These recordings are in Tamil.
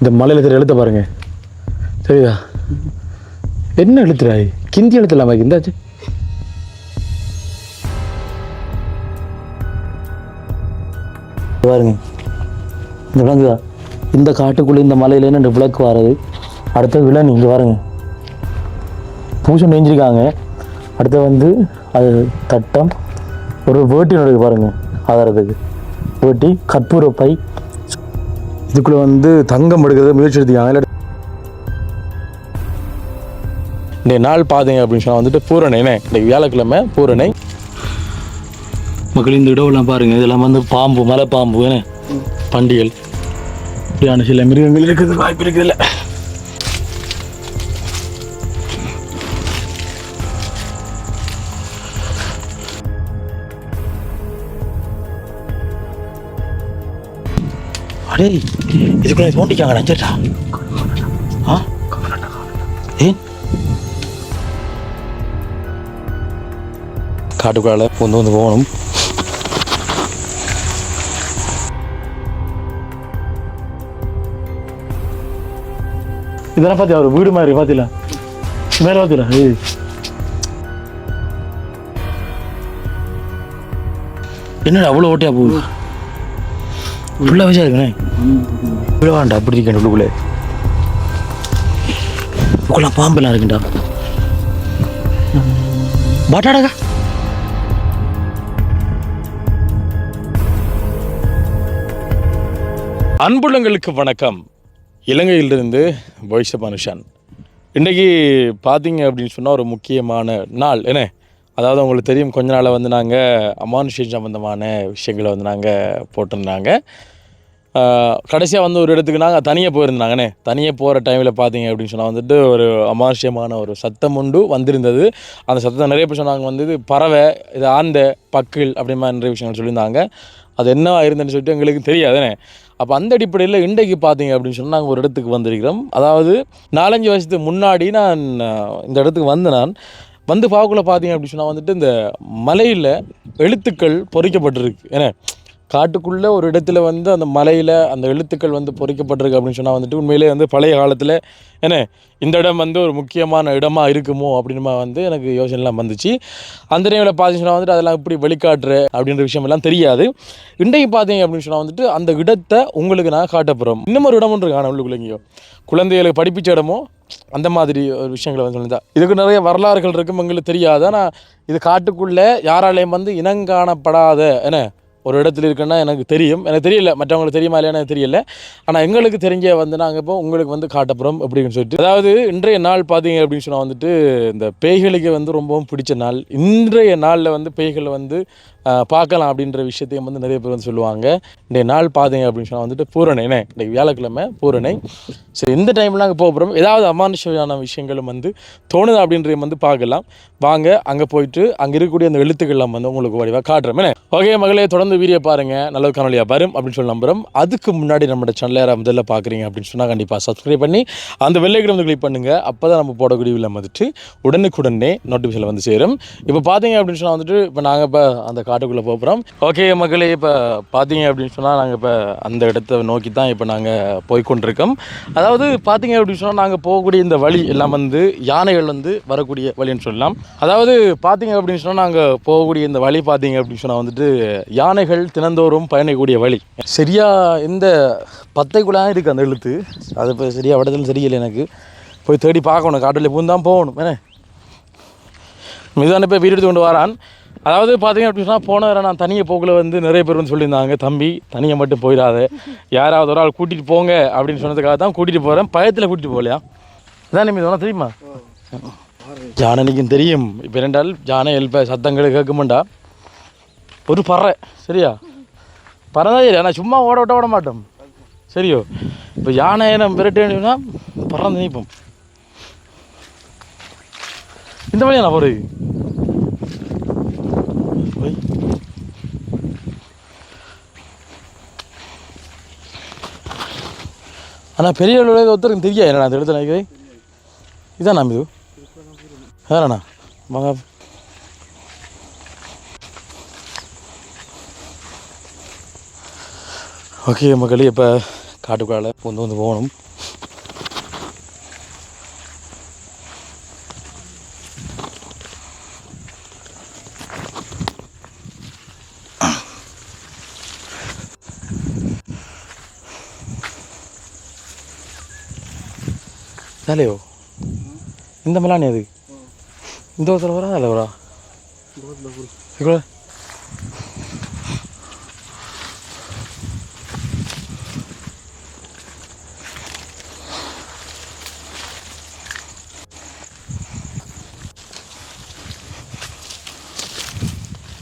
இந்த மலையில் தெரிய எழுத்த பாருங்க. சரிதா என்ன எழுத்துறாய் கிந்தி எழுத்துலாமா கிந்தாச்சு பாருங்க. இந்த விளங்குதா இந்த காட்டுக்குள்ளே இந்த மலையில ரெண்டு விளக்கு வர்றது அடுத்த விலங்கு இங்கே பாருங்க. பூசம் நெஞ்சிருக்காங்க. அடுத்து வந்து அது தட்டம். ஒரு வேட்டி நடக்கு பாருங்க ஆதாரத்துக்கு வேட்டி கற்பூர பை இதுக்குள்ள வந்து தங்கம் எடுக்கிறது முயற்சி எடுத்துக்காங்க இந்த நாள் பாதைங்க அப்படின்னு சொன்னால் வந்துட்டு பூரணைனே இன்னைக்கு வியாழக்கிழமை பூரணை. மக்கள் இந்த இடம்லாம் பாருங்க இதெல்லாம் வந்து பாம்பு மலை பாம்பு என்ன? பண்டிகள். இப்படியான சில மிருகங்கள் இருக்குது வாய்ப்பு இருக்குது இல்லை அடே இதுக்குள்ள தோண்டிக்காங்க நஞ்சட்டா ஆ? ஏன்? காட்டுக்குள்ளால வந்து வந்து போகணும். இதெல்லாம் பார்த்தியா ஒரு வீடு மாதிரி பார்த்தீங்களா மேலே பார்த்தீங்களா ஏய். என்னடா அவ்வளோ ஓட்டையா போகுது? ஃபுல்லாக வச்சா இருக்குண்ணே. விட வேண்டாம் அப்படி இருக்கேன் உள்ளுக்குள்ளே. உள்ள பாம்பெல்லாம் இருக்குண்டா. பாட்டாடகா அன்புள்ளங்களுக்கு வணக்கம். இலங்கையிலிருந்து வைஷப் மனுஷன் இன்றைக்கி பார்த்தீங்க அப்படின்னு சொன்னால் ஒரு முக்கியமான நாள். என்ன? அதாவது உங்களுக்கு தெரியும் கொஞ்ச நாளாக வந்து நாங்கள் அமானுஷம் சம்மந்தமான விஷயங்களை வந்து நாங்கள் போட்டிருந்தாங்க. கடைசியாக வந்து ஒரு இடத்துக்கு நாங்கள் தனியாக போயிருந்தாங்கண்ணே. தனியாக போகிற டைமில் பார்த்தீங்க அப்படின்னு சொன்னால் வந்துட்டு ஒரு அமானுஷ்யமான ஒரு சத்தம் உண்டு வந்திருந்தது. அந்த சத்தத்தை நிறைய பேர் சொன்னாங்க வந்து இது பறவை இது ஆந்த பக்கில் அப்படி மாதிரி நிறைய விஷயங்கள் சொல்லியிருந்தாங்க. அது என்னவா இருந்துன்னு சொல்லிட்டு எங்களுக்கு தெரியாதுண்ணே. அப்போ அந்த அடிப்படையில் இன்றைக்கு பார்த்தீங்க அப்படின்னு சொன்னால் நாங்கள் ஒரு இடத்துக்கு வந்திருக்கிறோம். அதாவது நாலஞ்சு வருஷத்துக்கு முன்னாடி நான் இந்த இடத்துக்கு வந்து நான் வந்து பார்க்கக்குள்ள பார்த்தீங்க அப்படின்னு சொன்னால் வந்துட்டு இந்த மலையில் எழுத்துக்கள் பொறிக்கப்பட்டிருக்கு. ஏன்னா காட்டுக்குள்ளே ஒரு இடத்துல வந்து அந்த மலையில் அந்த எழுத்துக்கள் வந்து பொறிக்கப்பட்டிருக்கு அப்படின்னு சொன்னால் வந்துட்டு உண்மையிலே வந்து பழைய காலத்தில் என்ன இந்த இடம் வந்து ஒரு முக்கியமான இடமா இருக்குமோ அப்படின்னு வந்து எனக்கு யோசனைலாம் வந்துச்சு. அந்த டைமில் பார்த்தீங்கன்னா வந்துட்டு அதெல்லாம் இப்படி வெளிக்காட்டுற அப்படின்ற விஷயம் எல்லாம் தெரியாது. இன்றைக்கு பார்த்தீங்க அப்படின்னு சொன்னால் வந்துட்டு அந்த இடத்தை உங்களுக்கு நான் காட்ட போகிறோம் இன்னும் ஒரு இடம் ஒன்று காணும் உள்ளுக்குள்ளேங்கயோ. குழந்தைகளுக்கு படிப்பிச்ச இடமோ அந்த மாதிரி ஒரு விஷயங்களை வந்து சொல்லியிருந்தா. இதுக்கு நிறைய வரலாறுகள் இருக்கும் எங்களுக்கு தெரியாது. ஆனால் இது காட்டுக்குள்ளே யாராலையும் வந்து இனங்காணப்படாத என்ன ஒரு இடத்துல இருக்குன்னா எனக்கு தெரியும். எனக்கு தெரியல. மற்றவங்களுக்கு தெரியுமா இல்லையா எனக்கு தெரியல. ஆனால் எங்களுக்கு தெரிஞ்ச வந்து நாங்கள் இப்போ உங்களுக்கு வந்து காட்டப்புறம் அப்படின்னு சொல்லிட்டு. அதாவது இன்றைய நாள் பார்த்தீங்க அப்படின்னு சொன்னால் வந்துட்டு இந்த பேய்களுக்கு வந்து ரொம்பவும் பிடிச்ச நாள். இன்றைய நாளில் வந்து பேய்களை வந்து பார்க்கலாம் அப்படின்ற விஷயத்தையும் வந்து நிறைய பேர் வந்து சொல்லுவாங்க. இன்றைய நாள் பார்த்தீங்க அப்படின்னு சொன்னால் வந்துட்டு பூரணை என்ன? இன்றைக்கு வியாழக்கிழமை பூரணை. சரி இந்த டைமில் நாங்கள் போக போகிறோம் ஏதாவது அமானுஷமான விஷயங்களும் வந்து தோணுது அப்படின்றதையும் வந்து பார்க்கலாம். வாங்க அங்கே போயிட்டு அங்கே இருக்கக்கூடிய அந்த எழுத்துக்கள்லாம் வந்து உங்களுக்கு வடிவாக காட்டுறோம் என்ன? ஓகே மகளே தொடர்ந்து வீடியோ பாருங்கள் நல்ல காணொலியாக வரும் அப்படின்னு சொல்லி நம்புகிறோம் அதுக்கு முன்னாடி நம்மளோட சேனலை யாராவது முதல்ல பார்க்குறீங்க அப்படின்னு சொன்னால் கண்டிப்பாக சப்ஸ்கிரைப் பண்ணி அந்த வெள்ளைக்கிற வந்து கிளிக் பண்ணுங்கள் அப்போ தான் நம்ம போடக்கூடிய வீடியோ வந்துட்டு உடனுக்குடனே நோட்டிஃபிகேஷன் வந்து சேரும். இப்போ பார்த்தீங்க அப்படின்னு சொன்னால் வந்துட்டு இப்போ நாங்கள் இப்போ அந்த காட்டுக்குள்ளே போகிறோம் ஓகே மக்களே இப்போ பார்த்தீங்க அப்படின்னு சொன்னால் நாங்கள் இப்போ அந்த இடத்த நோக்கி தான் இப்போ நாங்கள் போய்க்கொண்டிருக்கோம். அதாவது பார்த்தீங்க அப்படின்னு சொன்னால் நாங்கள் போகக்கூடிய இந்த வழி எல்லாம் வந்து யானைகள் வந்து வரக்கூடிய வழின்னு சொல்லலாம். அதாவது பார்த்தீங்க அப்படின்னு சொன்னால் நாங்கள் போகக்கூடிய இந்த வழி பார்த்தீங்க அப்படின்னு சொன்னால் வந்துட்டு யானைகள் தினந்தோறும் பயணிக்கக்கூடிய வழி. சரியாக இந்த பத்தைக்குள்ளாக இருக்குது அந்த எழுத்து. அது இப்போ சரியா வடத்தில் சரியில்லை எனக்கு. போய் தேடி பார்க்கணும். காட்டில் பூந்தான் போகணும். என்ன? மிதான போய் வீடு எடுத்து கொண்டு வரான். அதாவது பார்த்தீங்க அப்படி சொன்னால் போன வாரம் நான் தனியாக போக்கில் வந்து நிறைய பேர் வந்து சொல்லியிருந்தாங்க தம்பி தனியாக மட்டும் போயிடாத. யாராவது ஒரு ஆள் கூட்டிகிட்டு போங்க அப்படின்னு சொன்னதுக்காக தான் கூட்டிகிட்டு போகிறேன் பயத்தில் கூட்டிகிட்டு போகலையா? இதான் மீது உனக்கு தெரியுமா? ஜானனிக்கும் தெரியும். இப்போ ரெண்டாள் ஜானை எழுப்ப சத்தங்கள் கேட்குமாண்டா. ஒரு பறை சரியா? பறந்தா சரி ஆனால் சும்மா ஓட விட்ட ஓட மாட்டோம். சரியோ? இப்போ யானை நம்ம விரட்டுனா பறந்து நிற்போம் இந்த வழியா நான் போகிறது ஆனால் பெரிய அளவில் ஒருத்தருக்கு தெரியாது. என்னடா அந்த இடத்துல நினைக்கிறேன் இதான் நாம் இது. வேறண்ணா மகா ஓகே மக்களே இப்போ காட்டுக்குள்ளால் வந்து வந்து போகணும். சேலையோ இந்த மலானி அது இந்த ஒருத்தர் வரா அதில் வரா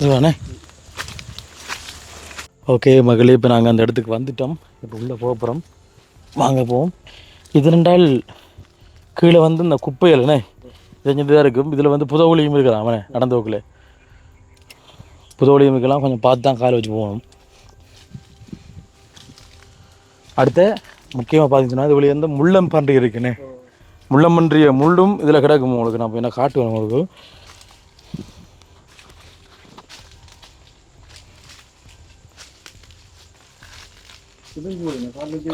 இதுவானே ஓகே மகளே இப்போ நாங்கள் அந்த இடத்துக்கு வந்துட்டோம். இப்போ உள்ளே போக போகிறோம் வாங்க போவோம். இது ரெண்டால் கீழே வந்து இந்த குப்பைகள் என்ன? தான் இருக்கும். இதில் வந்து புதவுளியும் இருக்கலாம் அவனே நடந்த போக்கில். புதவுளியும் இருக்கலாம். கொஞ்சம் பார்த்து தான் கால் வச்சு போகணும். அடுத்த முக்கியமாக பார்த்தீங்கன்னா இது வெளியே வந்து முள்ளம் பன்றி இருக்குண்ணே முள்ளம் பன்றிய முள்ளும் இதில் கிடக்கும் உங்களுக்கு. நான் என்ன காட்டுவேன் உங்களுக்கு?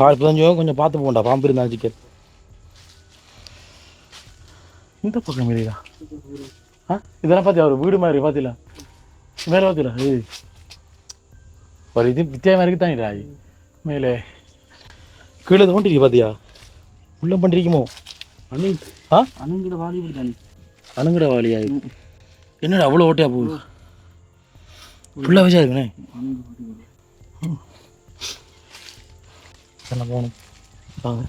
கால் பதினஞ்சு கொஞ்சம் பார்த்து போகண்டா பாம்பு இருந்தா சிக்கன் இந்த பக்கம் இல்லையா ஆ? இதெல்லாம் பார்த்தியா ஒரு வீடு மாதிரி பார்த்தீங்களா மேலே பார்த்தீங்களா இது ஒரு இது வித்தியாசமாக இருக்கு தான் ராய்? மேலே. கீழே தோண்டிருக்கு பார்த்தியா உள்ள பண்ணிருக்குமோ? அணு ஆ? அணுங்கிற வாலி தானே அணுங்கட வாலியா என்னடா அவ்வளோ ஓட்டையா போகுது? ஃபுல்லாக வச்சா இருக்குண்ணே? என்ன போகணும். வாங்க.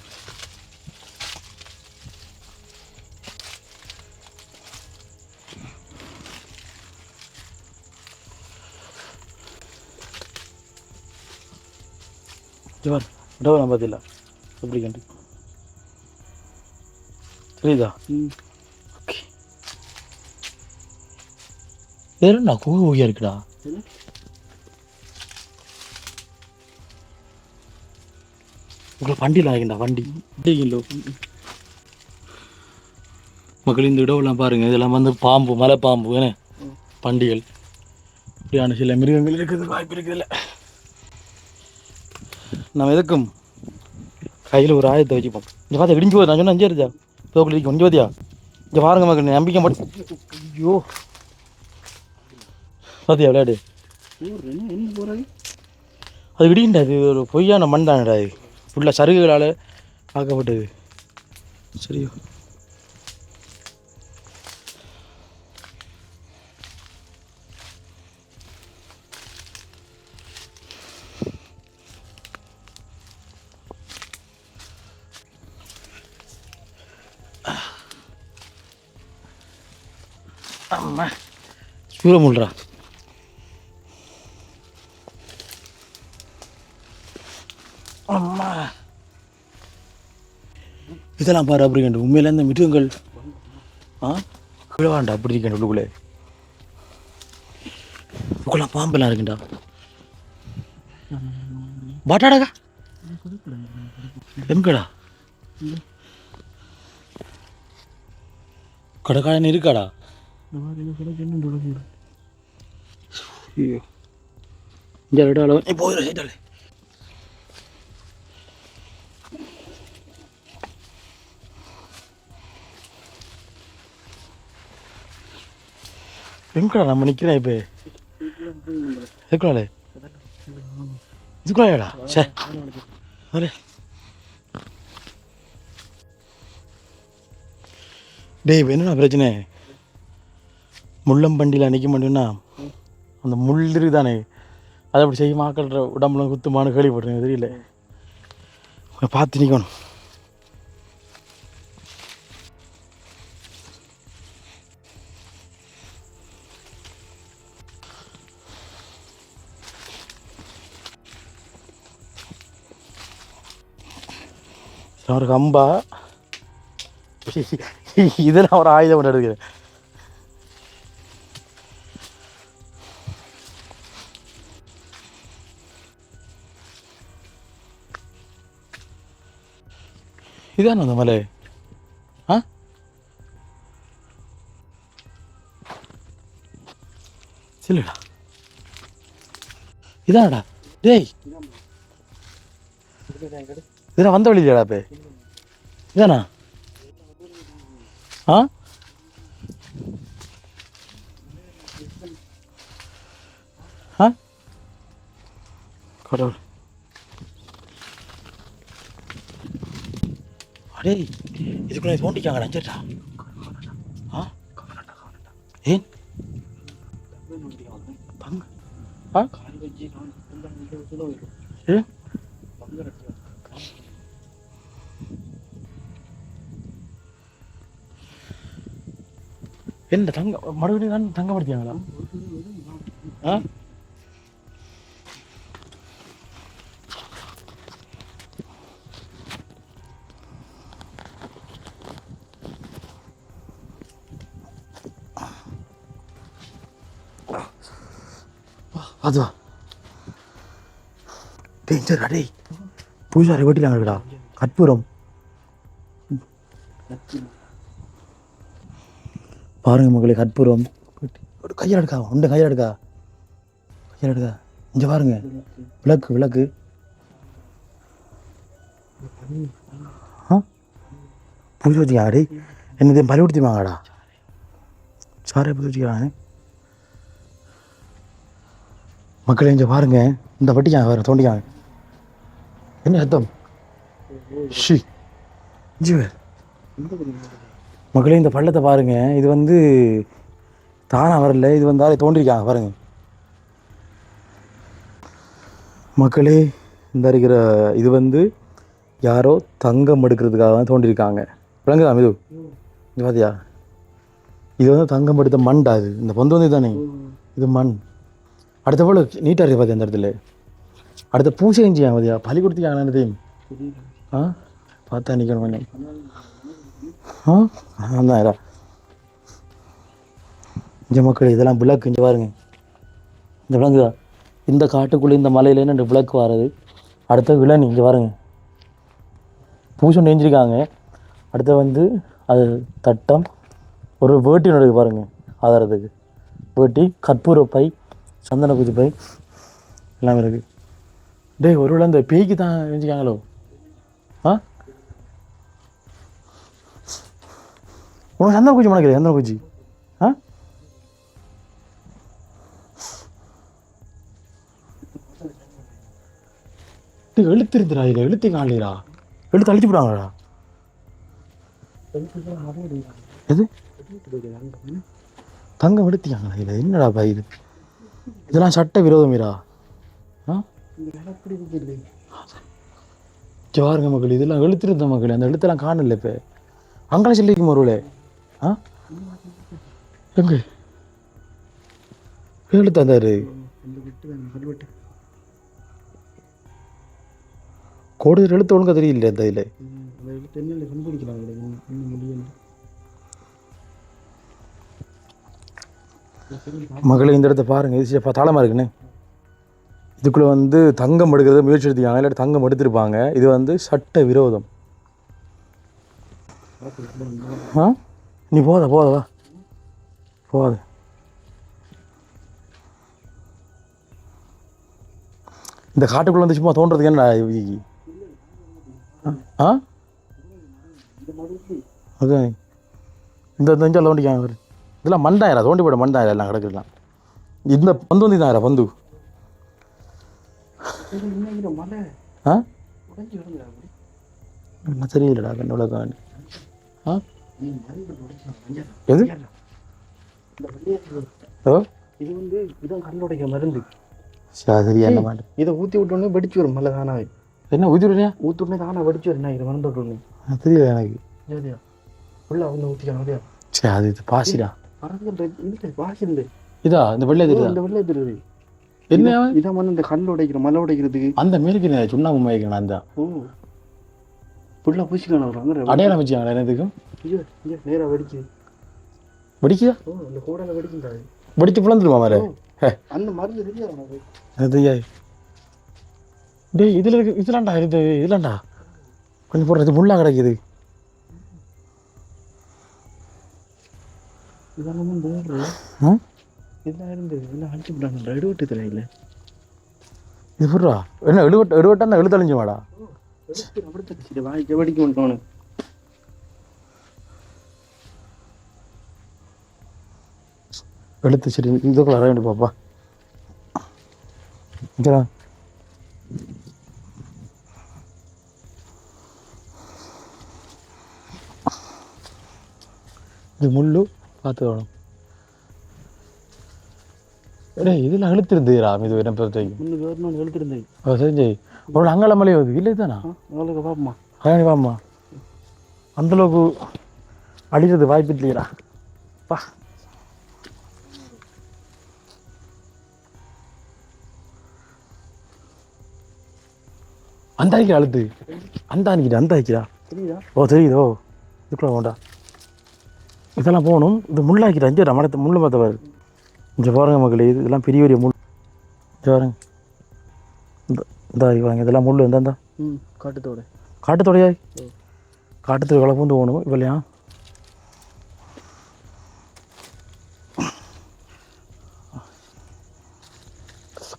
ஜோர் இடவு நான் பார்த்தில்ல எப்படி கண்டு? தெரியுதா? ஓகே. வேறு நான் கூக ஊகியா இருக்குடா. உங்களை வண்டியில் ஆகிண்டா வண்டி. வண்டிங்களோ மக்கள் இந்த இடம்லாம் பாருங்க. இதெல்லாம் வந்து பாம்பு மலை பாம்பு என்ன பண்டிகள். இப்படியான சில மிருகங்கள் இருக்குது வாய்ப்பு இருக்குதுல்ல நம்ம எதுக்கும்? கையில் ஒரு ஆயத்தை வச்சுப்போம். இங்கே பார்த்தா இடிஞ்சு போகுது. நான் சொன்ன அஞ்சு இருந்தா தோக்கில் இருக்கு கொஞ்சம் பார்த்தியா இங்கே பாருங்க மக்கள் நம்பிக்கை மட்டும் ஐயோ. பார்த்தியா விளையாடு. அது இடிண்டா அது ஒரு பொய்யான மண் தானடா அது ஃபுல்லாக சருகுகளால் ஆக்கப்பட்டது சரியோ. அம்மா. சூரமுல்றா அம்மா. இதெல்லாம் பாரு அப்படி கண்டு உண்மையில இந்த மிருகங்கள் ஆ? கீழே வேண்டாம் அப்படி இருக்கேன் உள்ளுக்குள்ளே. உக்குலாம் பாம்பெல்லாம் இருக்குண்டா. பாட்டாடாக்கா எம்கடா? கடைக்காரன் இருக்காடா? இடம் நீ போயிட சைட்டாலே எங்கடா நம்ம நிற்கிறேன் இப்போ எதுக்குறாளே இதுக்குறாடா சே அரே டேய் என்னடா பிரச்சனை முள்ளம்பண்டியில் நிற்க மாட்டேன்னா அந்த முள் தானே. அதை அப்படி செய்ய மாக்கள்ற உடம்புல குத்துமானு கேள்விப்பட்டிருக்கேன் தெரியல. பார்த்து நிற்கணும் ஒரு கம்பா இதெல்லாம் ஒரு ஆயுதம் எடுக்கிறேன் இதான அந்த மலை ஆ சொல்லுடா இதானடா டேய் இதெல்லாம் வந்த வழியிலடா இப்போ இதானா ஆ ஆ கடவுள் அடே இதுக்குள்ளே தோண்டிக்காங்க நஞ்சட்டா. ஆ? ஏன்? தங்க ஆ ஏன் என்ன தங்க மறுபடியும் தான் தங்கப்படுத்தியாங்களா? ஆ? அது வா. டேஞ்சர் டேய். பூஜாரி வெட்டிலாங்கடா கற்பூரம். பாருங்க மகளே கற்பூரம். ஒரு கையில் எடுக்கா உண்டு கையில் எடுக்கா. கையில் எடுக்கா. இங்கே பாருங்க. விளக்கு விளக்கு. ஆ? பூஜை வச்சுக்கா அடி என்னது பலி வாங்கடா. சாரை பூஜை வச்சுக்கிறாங்க மக்களே இங்கே பாருங்க. இந்த வட்டிக்காங்க வேறு தோண்டிக்காங்க என்ன அர்த்தம்? ஷி. ஜீவர் மக்களே இந்த பள்ளத்தை பாருங்க. இது வந்து தானாக வரல. இது வந்து தோண்டிருக்காங்க பாருங்க. மக்களே இந்த இருக்கிற இது வந்து யாரோ தங்கம் எடுக்கிறதுக்காக தான் தோண்டிருக்காங்க. விளங்குதா இது இது பாத்தியா? இது வந்து தங்கம் எடுத்த மண்டா இது? இந்த பொந்து வந்து தானே இது மண். அடுத்த போல நீட்டாக இருக்குது பார்த்தியா அந்த இடத்துல? அடுத்த பூசை செஞ்சியாங்க பார்த்தியா பலி கொடுத்துக்காங்க என்னதையும் ஆ? பார்த்தா நிற்கணும் கொஞ்சம். ஆ? அதான் இந்த மக்கள் இதெல்லாம் விளக்கு இங்கே பாருங்க. இந்த விளங்குதா இந்த காட்டுக்குள்ளே இந்த மலையில ரெண்டு விளக்கு வர்றது. அடுத்த விலன் இங்கே பாருங்க. பூசை நெஞ்சிருக்காங்க அடுத்த வந்து அது தட்டம். ஒரு வேட்டி ஒன்று பாருங்க ஆதாரத்துக்கு வேட்டி கற்பூர பை சந்தன பூஜை பை. எல்லாமே இருக்கு. டேய் ஒருவேளை இந்த பேய்க்கு தான் செஞ்சுக்காங்களோ ஆ? உனக்கு சந்தன பூஜை மணக்குது சந்தன குச்சி ஆ? டேய் எழுத்து இருந்துடா இதில் எழுத்து காணலீரா எழுத்து அழிச்சு விடுவாங்கடா எது? தங்கம் எடுத்தியாங்களா இதில் என்னடா பா இது? இதெல்லாம் சட்ட விரோதமீரா மீரா. ஜவாருங்க மக்கள் இதெல்லாம் எழுத்திருந்த மக்கள் அந்த எழுத்தெல்லாம் காணல இப்போ. அங்கே சொல்லிக்கும் ஒருவளே. ஆ? எங்க? எழுத்து தந்தாரு கோடுதல் எழுத்து ஒழுங்காக தெரியல இந்த இதில். மகளே இந்த இடத்த பாருங்க இது சரி, தாளமா இருக்குண்ணே இதுக்குள்ளே வந்து தங்கம் எடுக்கிறது முயற்சி எடுத்துக்காங்க இல்லாட்டி தங்கம் எடுத்திருப்பாங்க இது வந்து சட்ட விரோதம் ஆ நீ போத போத வா போத இந்த காட்டுக்குள்ளே வந்து சும்மா தோன்றதுக்கு என்ன? ஆ அதான் இந்த நெஞ்சால் தோண்டிக்காங்க அவரு இதெல்லாம் மண்டாயிரா தோண்டி போட மண்டாயிரம் எல்லாம் கிடக்குலாம் இந்த பந்து வந்து இதாயிரா பந்து. ஆ? என்ன தெரியலடா கண்ணோட காணி. ஆ? மருந்து எது? ஓ? இது வந்து இதான் கல் உடைக்க மருந்து சரி சரியா என்ன மாட்டேன் இதை ஊற்றி விட்டோன்னே வெடிச்சு வரும் மலை தானாவே என்ன உதிரியா ஊற்றுனே தானே வெடிச்சு வரும் நான் இதை விட்டோன்னே தெரியல எனக்கு சரியா உள்ள ஊற்றிக்கலாம் அது இது பாசிடா. மறந்து இது வாசிந்து இதா இந்த வெள்ளை தெரியுதா இந்த வெள்ளை தெரியுது என்ன? இதான் வந்து இந்த கல் உடைக்கிற மலை உடைக்கிறதுக்கு அந்த மேலுக்கு சுண்ணாம்பு மயக்கணும் அந்த ஓ. ஃபுல்லாக அங்கே அடையாளம் வச்சுக்காங்களா என்னதுக்கும் ஐயோ இங்கே நேராக வெடிக்குது வெடிக்குதா? ஓ அந்த கூடல வெடிக்குது வெடிச்சு பிளந்துருமா மாதிரி அந்த மருந்து தெரியாது உனக்கு? அது தெரியாது. டேய் இதில் இருக்கு இதெல்லாம்டா இது இதெல்லாம்டா கொஞ்சம் போடுறது முள்ளா கிடைக்குது. இதெல்லாம் வந்து இதெல்லாம் இருந்து இதெல்லாம் அடிச்சு விட்டாங்க எடுவட்டு தெரியல இது புடுறா என்ன எழுவட்ட எழுவட்டா அந்த எழுத்தழிஞ்சு வாடா. அப்படித்தான் சரி வாய்க்க வெடிக்க மாட்டோம் எழுத்து சரி இதுக்குள்ள வர வேண்டிய பாப்பா. இங்கடா. இது முள்ளு. பார்த்து வேணும் இதில் ஓ தெரிஞ்சு ஒரு அங்காளமலை வருது இல்லை தானா? பாப்பமா அதானி வாம்மா அந்தளவுக்கு அடிக்கிறது வாய்ப்பு இல்லையடா. பா. அந்த அன்னைக்கு இதெல்லாம் போகணும். இது முள்ளாக்கிட்டா இங்கே மரத்தை முள்ளு மரத்தை பாரு இங்கே பாருங்க மக்களே இது இதெல்லாம் பெரிய பெரிய முள். இங்கே பாருங்க. இந்த இந்த வாங்க இதெல்லாம் முள் இந்த இந்த. ம் காட்டுத்தோட. காட்டுத்தொடையாய் காட்டுத்தொடை கலப்புந்து போகணும். இவ்வளையா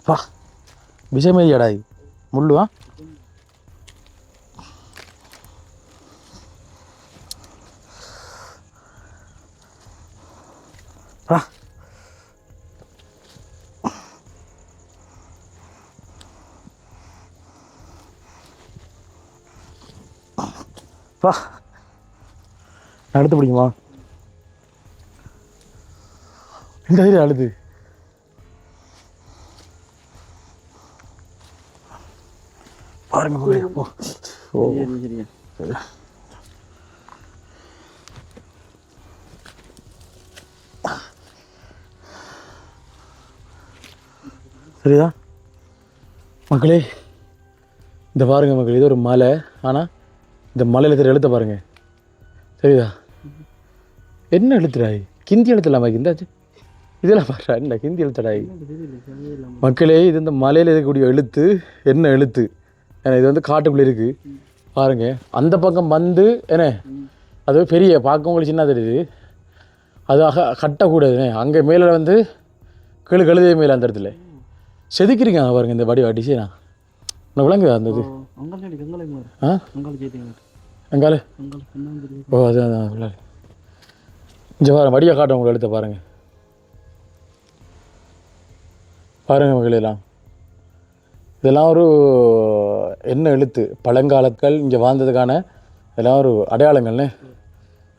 பா. விஷயமேதியாடா இது. முள்ளுவா? பா அடுத்து பிடிக்குமா? இந்த சைடு அழுது பாருங்க மகளே. ஓ. சரிதா? மக்களே இந்த பாருங்க மக்களே இது ஒரு மலை. ஆனால் இந்த மலையில் தெரிய எழுத்த பாருங்க. சரிதா என்ன எழுத்துடாய்? கிந்தி எழுத்துலாமா இந்தாச்சு இதெல்லாம் பாடுறா என்ன கிந்தி எழுத்துடாய்? மக்களே இது இந்த மலையில் இருக்கக்கூடிய எழுத்து. என்ன எழுத்து? ஏன்னா இது வந்து காட்டுக்குள்ளே இருக்குது பாருங்க. அந்த பக்கம் வந்து என்ன? அது பெரிய பார்க்க உங்களுக்கு சின்ன தெரியுது. அது அக கட்டக்கூடாதுண்ணே அங்கே மேலே வந்து கெழு கழுதே மேலே அந்த இடத்துல. செதுக்கிருக்காங்க பாருங்க இந்த வடி டிசைனா. உனக்கு விளங்குதா அந்த இது? ஆ? தெரியும் ஓ அது அதான் இங்கே பாருங்க வடியை காட்டும் உங்களை எழுத்த பாருங்க. பாருங்க மகளெல்லாம் இதெல்லாம். ஒரு என்ன எழுத்து? பழங்காலக்கள் இங்கே வாழ்ந்ததுக்கான இதெல்லாம் ஒரு அடையாளங்கள்னே.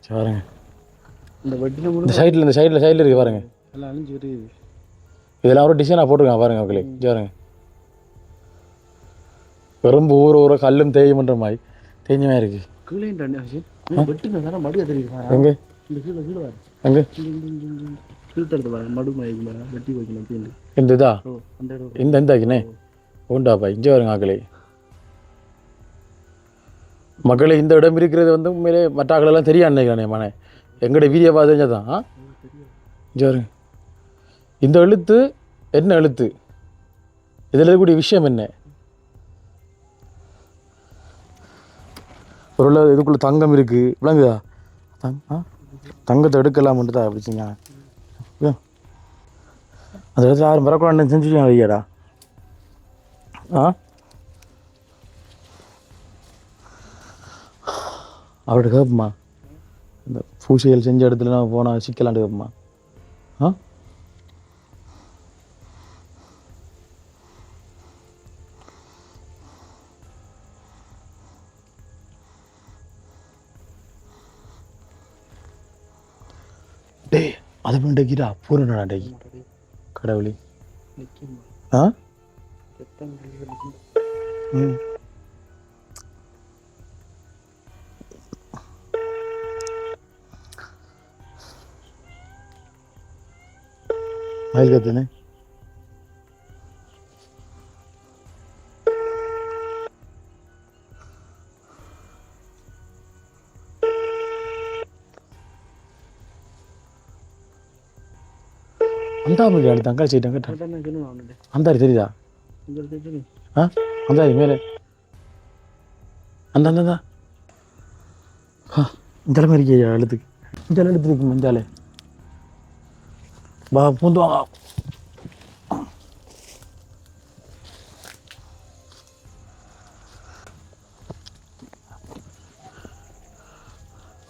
பாருங்க. இந்த சைடில் இந்த சைடில் சைடில் இருக்கு பாருங்க. எல்லாம் அழிஞ்சு வருது. இதெல்லாம் ஒரு டிசைனாக போட்டிருக்காங்க பாருங்க மக்களே இங்கே பாருங்க. பெரும்பு ஊற ஊற கல்லும் தேயுமன்ற மாதிரி. தேஞ்ச மாதிரி இருக்கு. கீழே வெட்டுங்க தானே மடுக்க தெரியும் எங்கே? இந்த கீழே கீழே வர எங்கே? கீழ்த்தடுத்து வர மடு மயக்கு மேலே வெட்டி வைக்கணும் கீழே இந்த இதா இடம் இந்த இந்த ஆக்கினே உண்டாப்பா இங்கே வருங்க ஆக்களே. மக்களே இந்த இடம் இருக்கிறது வந்து உண்மையிலே மற்ற ஆக்களெல்லாம் தெரியாது நினைக்கிறேன் மனே எங்கட வீடியோ பார்த்து தான் இங்கே வருங்க. இந்த எழுத்து என்ன எழுத்து? இதில் இருக்கக்கூடிய விஷயம் என்ன? ஒரு இதுக்குள்ளே தங்கம் இருக்குது விளங்குதா? தங் ஆ? தங்கத்தை எடுக்கலாம்ன்ட்டு தான் அப்படிச்சிங்க அந்த இடத்துல யாரும் வரக்கூடாதுன்னு செஞ்சுருக்காங்க ஐயாடா? ஆ? அவர்கிட்ட கேட்போமா இந்த பூசைகள் செஞ்ச இடத்துல நான் போனால் சிக்கலான்ட்டு கேட்போமா ஆ? அதை பண்ணிட்டா பூரணடா டேய் கடவுளே ஆ? ம் மயில் கத்துனே காமெடி ஆடி தங்காளி செய்யிட்டாங்க அந்தாரி தெரியுதா? ஆ? அந்தாரி மேலே. அந்த அந்த இந்த இடம் இருக்கியா எழுத்துக்கு. இந்த இடம் எடுத்துருக்கு மஞ்சாலே வா பூந்து வாங்க.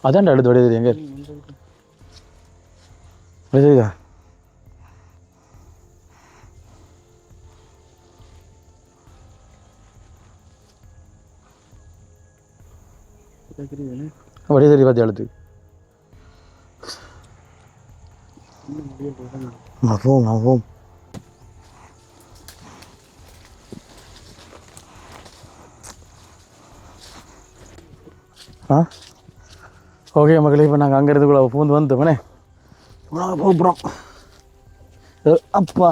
அதான்டா எடுத்து விடையது எங்கே விடையதா வடி தெரிய பார்த்து எழுத்து மஃபூம் மஃபூம் ஆ? ஓகே மக்களே இப்போ நாங்கள் அங்கே இருந்துக்குள்ள பூந்து வந்துட்டோமே நாங்கள் போகிறோம் அப்பா.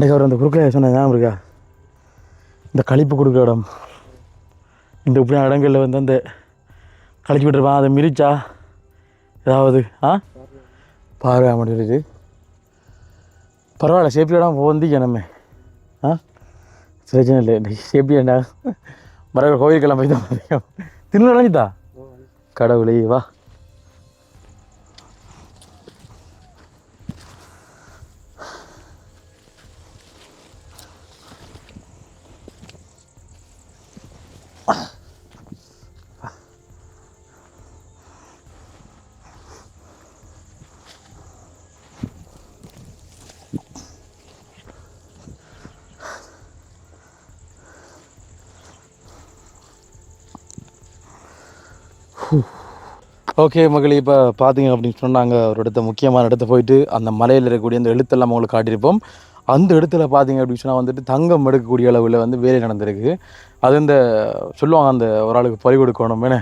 அன்றைக்கு அவர் அந்த குறுக்கில் சொன்ன ஞாபகம் இருக்கா? இந்த கழிப்பு கொடுக்குற இடம். இந்த இப்படியான இடங்களில் வந்து அந்த கழிச்சு விட்டுருப்பான். அதை மிரிச்சா ஏதாவது ஆ? பார்வை முடியுது பரவாயில்ல சேஃப்டியோட வந்திக்க நம்ம ஆ? பிரச்சனை இல்லை சேஃப்டியாண்டா மர கோயிலுக்கெல்லாம் போய் தான் திரும்ப கடவுளே வா. ஓகே மகளி இப்போ பார்த்தீங்க அப்படின்னு சொன்னாங்க ஒரு இடத்த முக்கியமான இடத்த போயிட்டு அந்த மலையில் இருக்கக்கூடிய அந்த எழுத்தெல்லாம் உங்களுக்கு காட்டியிருப்போம். அந்த இடத்துல பார்த்தீங்க அப்படின்னு சொன்னால் வந்துட்டு தங்கம் எடுக்கக்கூடிய அளவில் வந்து வேலை நடந்திருக்கு. அது இந்த சொல்லுவாங்க அந்த ஒரு ஆளுக்கு பறி கொடுக்கணும் என்ன?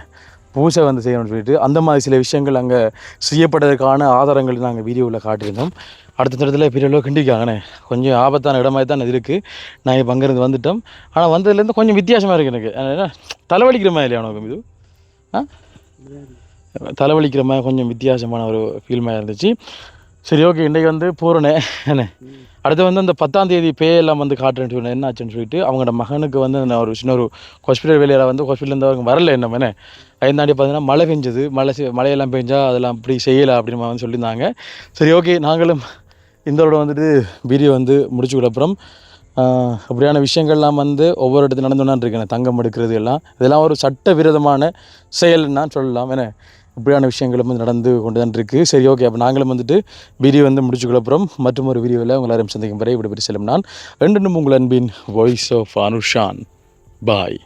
பூசை வந்து செய்யணும்னு சொல்லிட்டு அந்த மாதிரி சில விஷயங்கள் அங்கே செய்யப்பட்டதற்கான ஆதாரங்கள் நாங்கள் வீடியோவில் காட்டியிருந்தோம். அடுத்த இடத்துல பெரிய அளவு கிண்டிக்காங்கண்ணே கொஞ்சம் ஆபத்தான இடமாக தான் இது இருக்குது நான் இப்போ அங்கேருந்து வந்துட்டோம். ஆனால் வந்ததுலேருந்து கொஞ்சம் வித்தியாசமாக இருக்குது எனக்கு. தலைவலிக்கிற மாதிரி இல்லையா உனக்கு இது ஆ? தலைவலிக்கிற மாதிரி கொஞ்சம் வித்தியாசமான ஒரு ஃபீல்மாக இருந்துச்சு. சரி ஓகே இன்றைக்கி வந்து பூரணே. என்ன? அடுத்து வந்து அந்த பத்தாம் தேதி பேயெல்லாம் வந்து காட்டுறேன்னு சொன்னேன் என்ன ஆச்சுன்னு சொல்லிட்டு அவங்களோட மகனுக்கு வந்து நான் ஒரு சின்ன ஒரு ஹாஸ்பிட்டல் வேலையில் வந்து ஹாஸ்பிட்டலேருந்து அவங்க வரல என்ன மேனே ஐந்தாண்டி பார்த்தீங்கன்னா மழை பெஞ்சது. மழை மழையெல்லாம் பெஞ்சால் அதெல்லாம் அப்படி செய்யலை அப்படின்னு வந்து சொல்லியிருந்தாங்க. சரி ஓகே நாங்களும் இந்தோட வந்துட்டு வீடியோ வந்து முடிச்சு அப்புறம் அப்படியான விஷயங்கள்லாம் வந்து ஒவ்வொரு இடத்துல நடந்துன்னு இருக்கேன். தங்கம் எடுக்கிறது எல்லாம். இதெல்லாம் ஒரு சட்ட விரோதமான செயல்னா சொல்லலாம். என்ன? இப்படியான விஷயங்களும் வந்து நடந்து கொண்டு தான் இருக்குது சரி ஓகே அப்போ நாங்களும் வந்துட்டு வீடியோ வந்து முடிச்சுக்கொள்ள மற்றும் ஒரு வீடியோவில் உங்களை யாரும் சந்திக்கும் வரை விடைபெற்று செல்லும் நான். ரெண்டு உங்கள் அன்பின் வாய்ஸ் ஆஃப் அனுஷான். பாய்